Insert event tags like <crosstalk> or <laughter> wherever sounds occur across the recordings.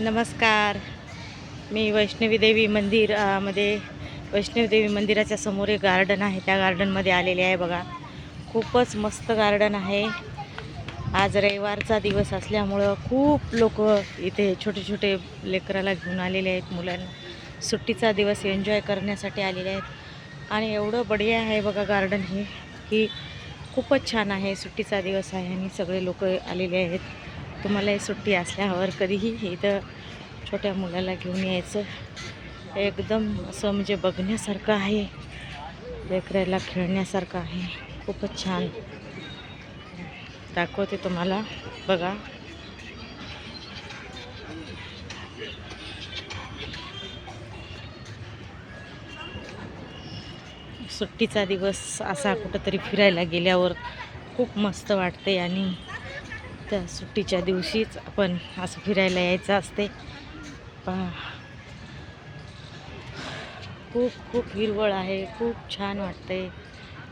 नमस्कार. मी वैष्णवी देवी मंदिरमध्ये वैष्णवी देवी मंदिराच्या समोर एक गार्डन आहे. त्या गार्डनमध्ये आलेले आहे बघा. खूपच मस्त गार्डन आहे. आज रविवारचा दिवस असल्यामुळं खूप लोक इथे छोटे छोटे लेकराला घेऊन आलेले आहेत मुलांना. सुट्टीचा दिवस एन्जॉय करण्यासाठी आलेले आहेत. आणि एवढं बढिया आहे बघा गार्डन हे की खूपच छान आहे. सुट्टीचा दिवस आहे आणि सगळे लोक आलेले आहेत. तुम्हाला सुट्टी असल्यावर कधीही इथं छोट्या मुलाला घेऊन यायचं. एकदम असं म्हणजे बघण्यासारखं आहे. लेकरायला खेळण्यासारखं आहे. खूपच छान. दाखवते तुम्हाला. बघा. सुट्टीचा दिवस असा कुठंतरी फिरायला गेल्यावर खूप मस्त वाटते आणि त्या सुट्टीच्या दिवशीच आपण असं फिरायला यायचं असते. पहा खूप खूप हिरवळ आहे खूप छान वाटते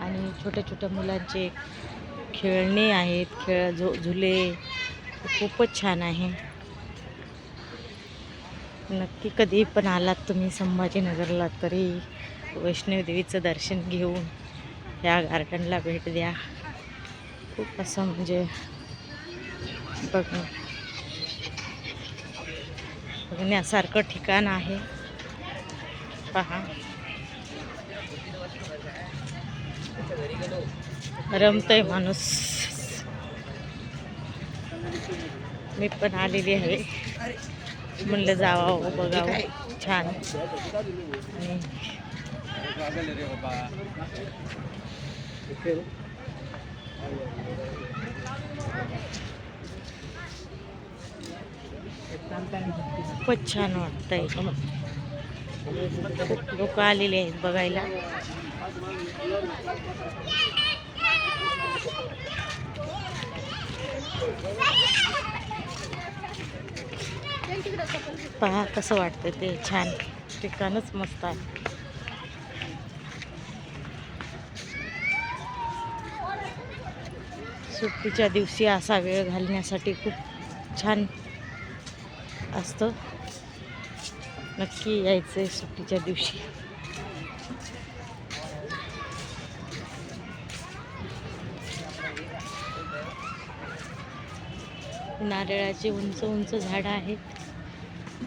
आणि छोट्या छोट्या मुलांचे खेळणे आहेत खेळ झो झुले खूपच छान आहे. नक्की कधी पण आलात तुम्ही संभाजीनगरला तरी वैष्णवदेवीचं दर्शन घेऊन या गार्डनला भेट द्या. खूप असं म्हणजे बघ बघण्यासारखं ठिकाण आहे. पहा. रमतय माणूस. मी पण आलेली आहे. म्हणलं जावावं बघावं. छान. आणि खूपच छान वाटतंय. खूप लोक आलेले आहेत बघायला. पहा कसं वाटतं ते छान ठिकाणच मस्त आहे. सुट्टीच्या दिवशी असा वेळ घालण्यासाठी खूप छान असतं. नक्की यायचं आहे सुट्टीच्या दिवशी. नारळाची उंच उंच झाडं आहेत.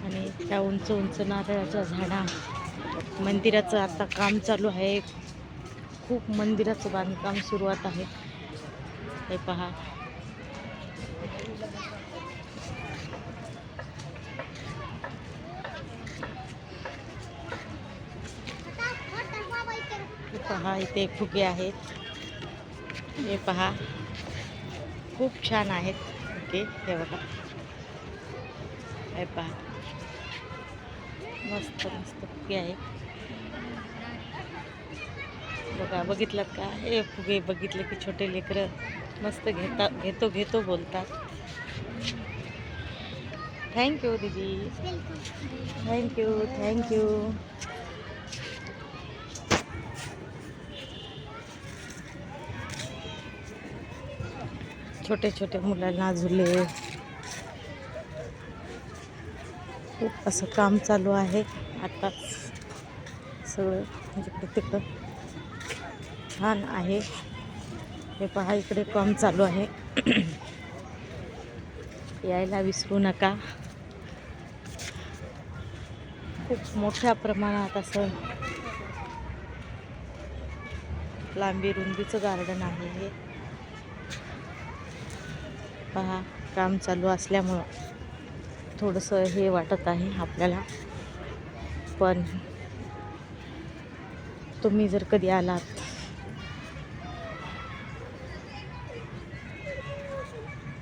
आणि त्या उंच उंच नारळाच्या झाडा मंदिराचं आता काम चालू आहे. खूप मंदिराचं बांधकाम सुरुवात आहे. हे पहा. पहा इथे फुगे आहेत. हे पहा खूप छान आहेत फुगे. हे बघा. हे पहा. मस्त मस्त फुगे आहे बघा बघितलं का? हे फुगे बघितले की छोटे लेकरं मस्त घेता घेतो घेतो बोलतात. थँक्यू दीदी. थँक्यू थँक्यू छोटे छोटे मुलांना झुले. खूप असं काम चालू आहे. आताच सगळं म्हणजे तिकडं छान आहे. हे पहा इकडे काम चालू आहे. <clears throat> यायला विसरू नका. खूप मोठ्या प्रमाणात असं लांबी रुंदीचं गार्डन आहे हे. पहा काम चालू असल्यामुळं थोडंसं हे वाटत आहे आपल्याला. पण तुम्ही जर कधी आलात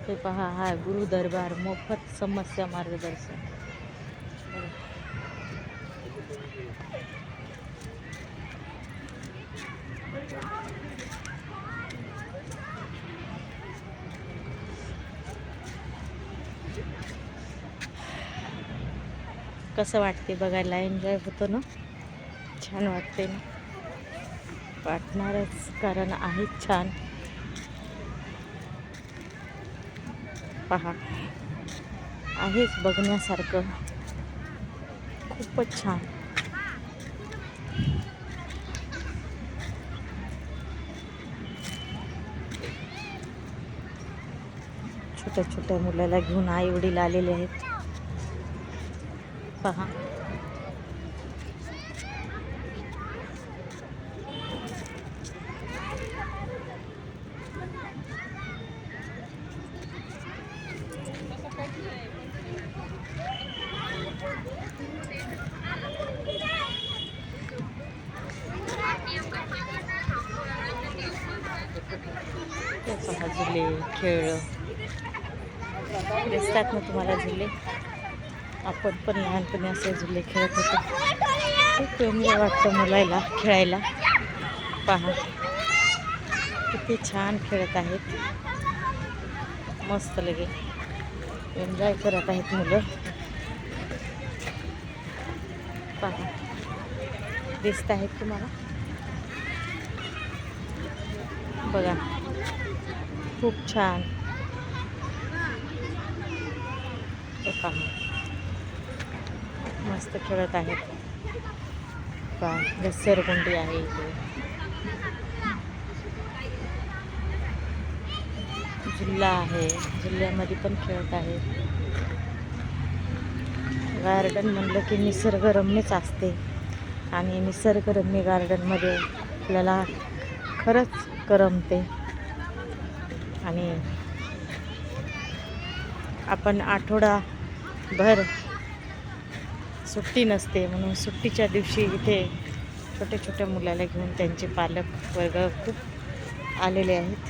ते पहा हा गुरु दरबार मोफत समस्या मार्गदर्शन. कसं वाटते बघायला? एन्जॉय होतो ना? छान वाटते ना? वाटणारच कारण आहे छान. पहा. आहेच बघण्यासारखं. खूपच छान. छोट्या छोट्या मुलाला घेऊन आई वडील आलेले आहेत. पहा. पहा झुले खेळ. दिसतात ना तुम्हाला झुले? आपण पण लहानपणी असे झुले खेळत होतो. खूप रम्य वाटतं मुलायला खेळायला. पहा किती छान खेळत आहेत. मस्त लगे. एन्जॉय करत आहेत मुलं. पहा दिसत आहेत तुम्हाला? बघा खूप छान. पहा. मस्त खेळत आहेत. का घसरगुंडी आहे इथे. झुल्ला आहे. जिल्ह्यामध्ये पण खेळत आहेत. गार्डन म्हणलं की निसर्गरम्यच असते. आणि निसर्गरम्य गार्डनमध्ये आपल्याला खरंच करमते. आणि आपण आठवडाभर सुट्टी नसते म्हणून सुट्टीच्या दिवशी इथे छोट्या छोट्या मुलाला घेऊन त्यांचे पालक वर्ग खूप आलेले आहेत.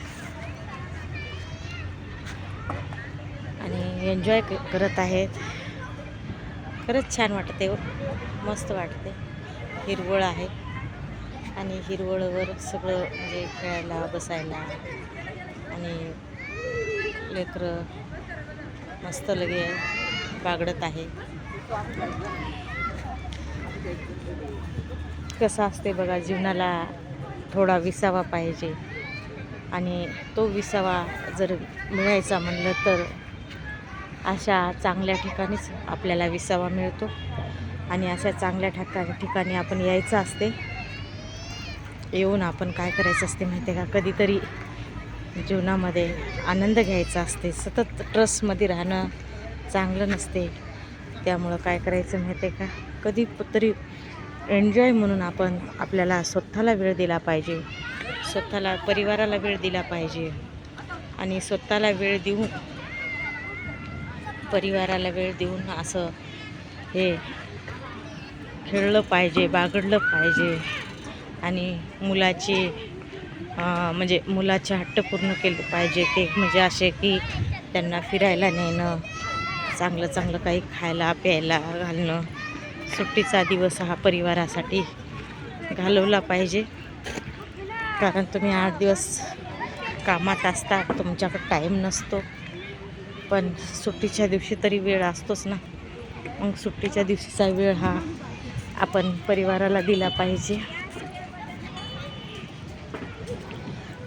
आणि एन्जॉय करत आहेत. खरंच छान वाटते हो. मस्त वाटते. हिरवळ आहे. आणि हिरवळवर सगळं म्हणजे खेळायला बसायला आणि लेकरं मस्त लगे बागडत आहे. कसं असते बघा जीवनाला थोडा विसावा पाहिजे. आणि तो विसावा जर मिळायचा म्हणलं तर अशा चांगल्या ठिकाणीच आपल्याला विसावा मिळतो. आणि अशा चांगल्या ठिका ठिकाणी आपण यायचं असते. येऊन आपण काय करायचं असते माहिती आहे का? कधीतरी जीवनामध्ये आनंद घ्यायचा असते. सतत ट्रस्टमध्ये राहणं चांगलं नसते. त्यामुळं काय करायचं माहिती आहे का? कधी तरी एन्जॉय म्हणून आपण आपल्याला स्वतःला वेळ दिला पाहिजे. स्वतःला परिवाराला वेळ दिला पाहिजे. आणि स्वतःला वेळ देऊन परिवाराला वेळ देऊन असं हे खेळलं पाहिजे बागडलं पाहिजे. आणि मुलाची म्हणजे मुलाचे हट्ट पूर्ण केले पाहिजे. ते म्हणजे असे की त्यांना फिरायला नेणं चांगलं चांगलं काही खायला प्यायला घालणं. सुट्टीचा दिवस हा परिवारासाठी घालवला पाहिजे. कारण तुम्ही आठ दिवस कामात असता तुमच्याकडे टाईम नसतो. पण सुट्टीच्या दिवशी तरी वेळ असतोच ना. मग सुट्टीच्या दिवशीचा वेळ हा आपण परिवाराला दिला पाहिजे.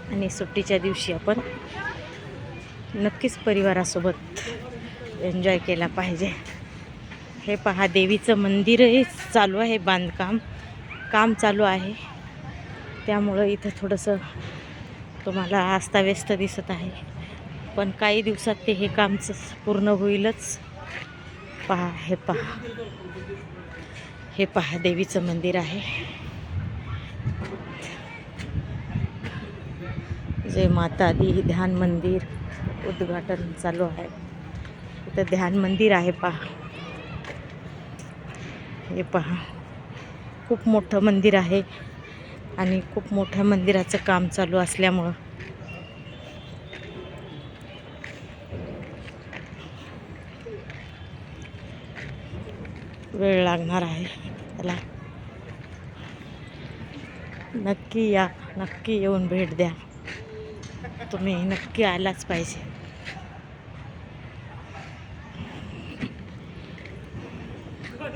आणि सुट्टीच्या दिवशी आपण नक्कीच परिवारासोबत एन्जॉय केला पाहिजे. हे पहा देवीचं मंदिरही चालू आहे बांधकाम. काम चालू आहे. त्यामुळं इथं थोडंसं तुम्हाला अस्ताव्यस्त दिसत आहे. पण काही दिवसात ते हे कामचं पूर्ण होईलच. पहा हे पहा. हे पहा देवीचं मंदिर आहे. जय माता दी ध्यान मंदिर उद्घाटन चालू आहे. इथं ध्यान मंदिर आहे पहा. हे पहा. खूप मोठं मंदिर आहे आणि खूप मोठ्या मंदिराचं काम चालू असल्यामुळं. वेळ लागणार आहे त्याला. नक्की या नक्की येऊन भेट द्या. तुम्ही नक्की आलाच पाहिजे.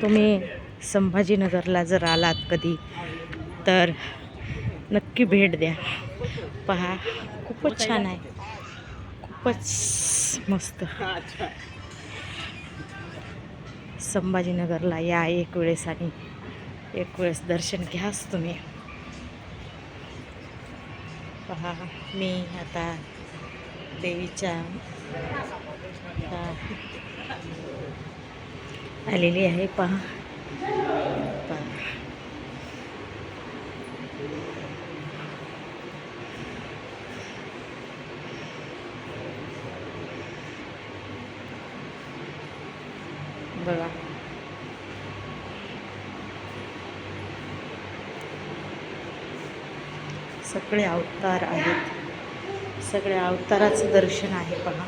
तुम्ही संभाजीनगरला जर आलात कधी तर नक्की भेट द्या. पहा खूपच छान आहे. खूपच मस्त. संभाजीनगरला या एक वेळेस आणि एक वेळेस दर्शन घ्याच तुम्ही. पहा मी आता देवीच्या आलेली आहे पहा. पहा बघा. सगळे अवतार आहेत. सगळ्या अवताराचं दर्शन आहे पहा.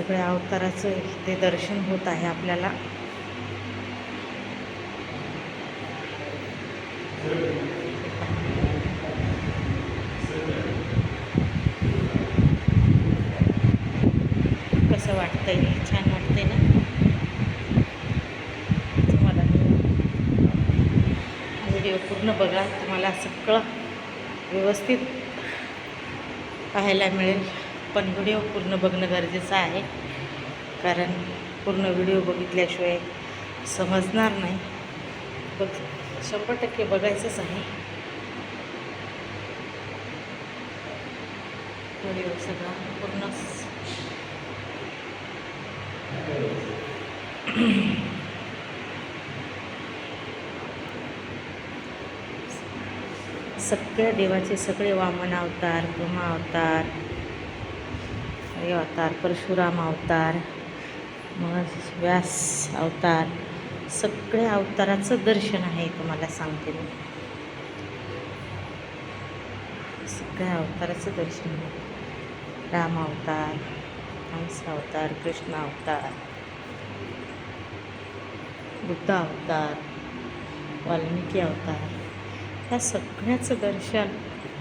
सगळ्या अवताराचं ते दर्शन होत आहे आपल्याला. कसं वाटतंय? छान वाटतंय ना? तुम्हाला व्हिडिओ पूर्ण बघा तुम्हाला सगळं व्यवस्थित पाहायला मिळेल. पण व्हिडिओ पूर्ण बघणं गरजेचं आहे. कारण पूर्ण व्हिडिओ बघितल्याशिवाय समजणार नाही. बघ शंभर टक्के बघायचंच आहे. व्हिडिओ सगळा पूर्ण. सगळ्या देवाचे सगळे वामन अवतार ब्रह्मा अवतार हे अवतार परशुराम अवतार मग व्यास अवतार सगळ्या अवताराचं दर्शन आहे तुम्हाला सांगते मी. सगळ्या अवताराचं दर्शन आहे. राम अवतार हंस अवतार कृष्ण अवतार बुद्ध अवतार वाल्मिकी अवतार ह्या सगळ्याचं दर्शन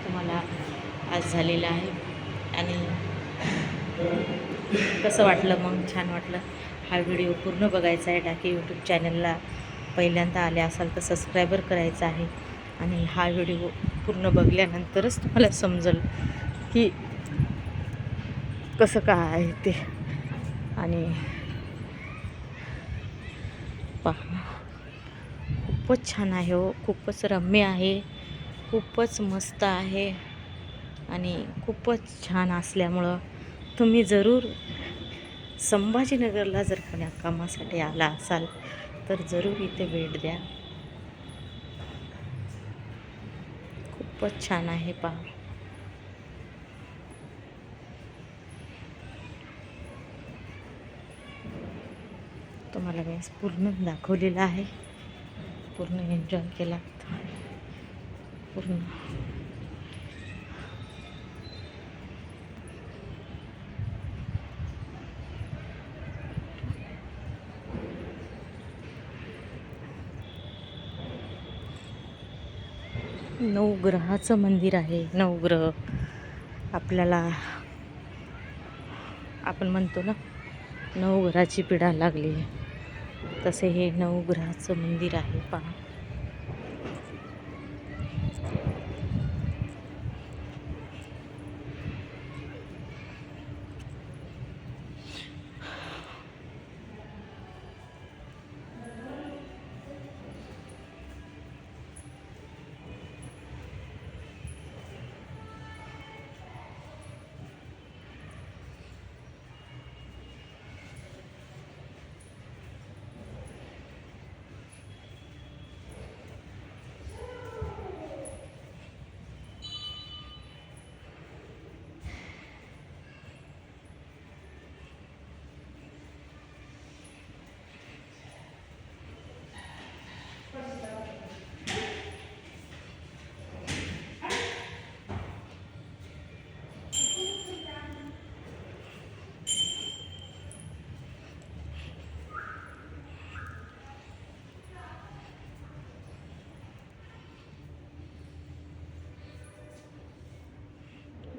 तुम्हाला आज झालेलं आहे. आणि कसं वाटलं मग? छान वाटलं. हा व्हिडिओ पूर्ण बघायचा आहे. टाकी यूट्यूब चॅनलला पहिल्यांदा आले असाल तर सबस्क्रायबर करायचा आहे. आणि हा व्हिडिओ पूर्ण बघल्यानंतरच तुम्हाला समजेल की कसं काय आहे ते. आणि पहा. खूपच छान आहे हो. खूपच रम्य आहे. खूपच मस्त आहे. आणि खूपच छान असल्यामुळं तुम्ही जरूर संभाजीनगरला जर कोण्या कामासाठी आला असाल तर जरूर इथे भेट द्या. खूपच छान आहे पहा. तुम्हाला मी पूर्ण दाखवलेलं आहे. पूर्ण एन्जॉय केला. पूर्ण. नवग्रहाचं मंदिर आहे. नवग्रह. आपल्याला आपण म्हणतो ना नवग्रहाची पिढा लागली तसे हे नवग्रहाचं मंदिर आहे पहा.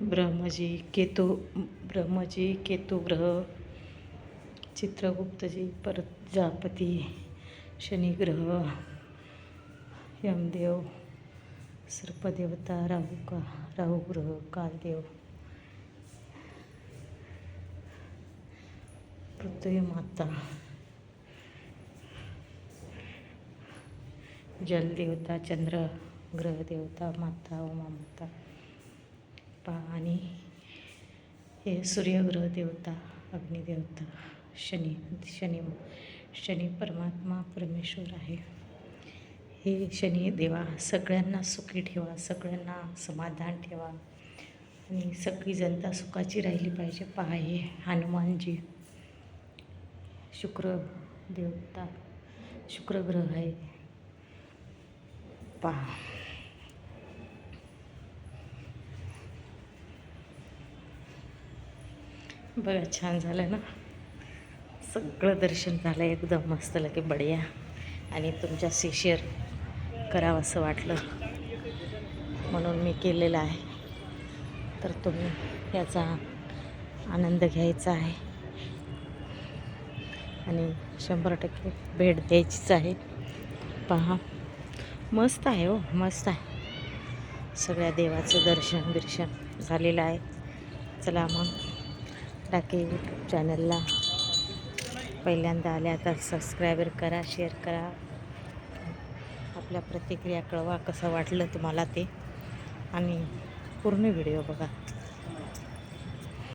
ब्रह्मजी केतू ब्रह्मजी केतुग्रह ग्रह चित्रगुप्तजी जापती शनिग्रह यमदेव सर्पदेवता राहू का राहुग्रह कालदेव पृथ्वी माता जलदेवता चंद्र ग्रहदेवता माता उमा माता पा आणि हे सूर्यग्रह देवता अग्निदेवता शनी शनी शनी परमात्मा परमेश्वर आहे. हे शनी देवा सगळ्यांना सुखी ठेवा सगळ्यांना समाधान ठेवा आणि सगळी जनता सुखाची राहिली पाहिजे. पहा हे हनुमानजी शुक्र देवता शुक्रग्रह आहे. पहा. बघा छान झालं ना. सगळं दर्शन झालं एकदम मस्त लगे बढिया. आणि तुमच्याशी शेअर करावं असं वाटलं. म्हणून मी केलेलं आहे. तर तुम्ही याचा आनंद घ्यायचा आहे. आणि शंभर टक्के भेट द्यायचीच आहे. पहा. मस्त आहे हो मस्त आहे. सगळ्या देवाचं दर्शन बिर्शन झालेलं आहे. चला मग. टाके यूट्यूब चॅनलला. पहिल्यांदा आल्या तर सबस्क्रायबर करा शेअर करा. आपल्या प्रतिक्रिया कळवा कसं वाटलं तुम्हाला ते. आणि पूर्ण व्हिडिओ बघा.